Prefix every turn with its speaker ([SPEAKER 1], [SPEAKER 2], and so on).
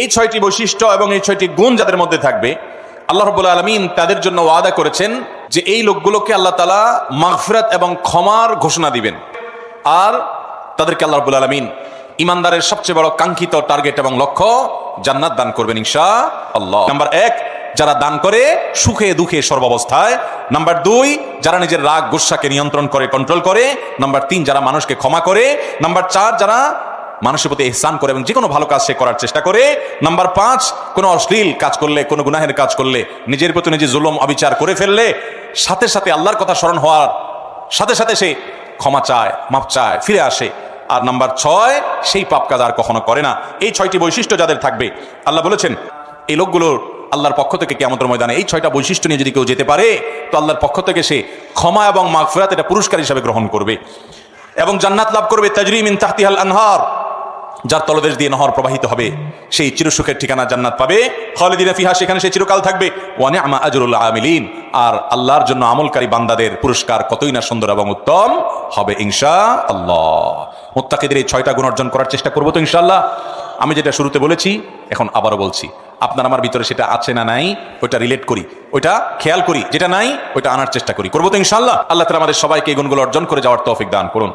[SPEAKER 1] এই ছয়টি বৈশিষ্ট্য এবং এই ছয়টি গুণ যাদের মধ্যে থাকবে, আল্লাহ রবুল আলমিন তাদের জন্য ওয়াদা করেছেন যে এই লোকগুলোকে আল্লাহ তালা মাগফিরাত এবং ক্ষমার ঘোষণা দিবেন। আর তাদেরকে আল্লাহ রবুল আলমিন ইমানদারের সবচেয়ে বড় কাঙ্ক্ষিত টার্গেট এবং লক্ষ্য জান্নাত দান করবেন ইনশা আল্লাহ নাম্বার এক, যারা দান করে সুখে দুঃখে সর্বাবস্থায়। নাম্বার দুই, যারা নিজের রাগ গুসাকে নিয়ন্ত্রণ করে কন্ট্রোল করে। নাম্বার তিন, যারা মানুষকে ক্ষমা করে। নাম্বার চার, যারা মানুষের প্রতি ইহসান করে এবং যে কোনো ভালো কাজ সে করার চেষ্টা করে। নাম্বার পাঁচ, কোনো অশ্লীল কাজ করলে, কোনো গুনাহের কাজ করলে, নিজের প্রতি নিজে জুলম, অবিচার করে ফেললে, সাথে সাথে আল্লাহর কথা স্মরণ হওয়ার, সাথে সাথে সে ক্ষমা চায় মাপ চায়, ফিরে আসে। আর নাম্বার ছয়, সেই পাপ কাজ আর কখনো করে না। এই ছয়টি বৈশিষ্ট্য যাদের থাকবে, আল্লাহ বলেছেন, এই লোকগুলোর আল্লাহর পক্ষ থেকে কেমতের ময়দানে, এই ছয়টা বৈশিষ্ট্য নিয়ে যদি কেউ যেতে পারে, তো আল্লাহর পক্ষ থেকে সে ক্ষমা এবং মাগফিরাত এটা পুরস্কার হিসাবে গ্রহণ করবে। এবং জান্নাত লাভ করবে তাজরিমিন তাহতিহাল আনহার। যার তলদেশ দিয়ে নহর প্রবাহিত হবে, সেই চিরসুখের ঠিকানা জান্নাত পাবে। খালিদিনা ফিহা সেখানে সে চিরকাল থাকবে। ওয়ানে আমা আজরুল আমিলিন। আর আল্লাহর জন্য আমলকারী বান্দাদের পুরস্কার কতই না সুন্দর এবং উত্তম হবে ইনশা আল্লাহ মোত্তাকিদের এই ছয়টা গুণ অর্জন করার চেষ্টা করব তো ইনশাআল্লাহ। আমি যেটা শুরুতে বলেছি, এখন আবারও বলছি, আপনার আমার ভিতরে সেটা আছে না নাই, ওইটা রিলেট করি, ওইটা খেয়াল করি, যেটা নাই, ওইটা আনার চেষ্টা করি। করব তো ইনশাআল্লাহ? আল্লাহ তালা আমাদের সবাইকে এই গুণগুলো অর্জন করে যাওয়ার তৌফিক দান করুন।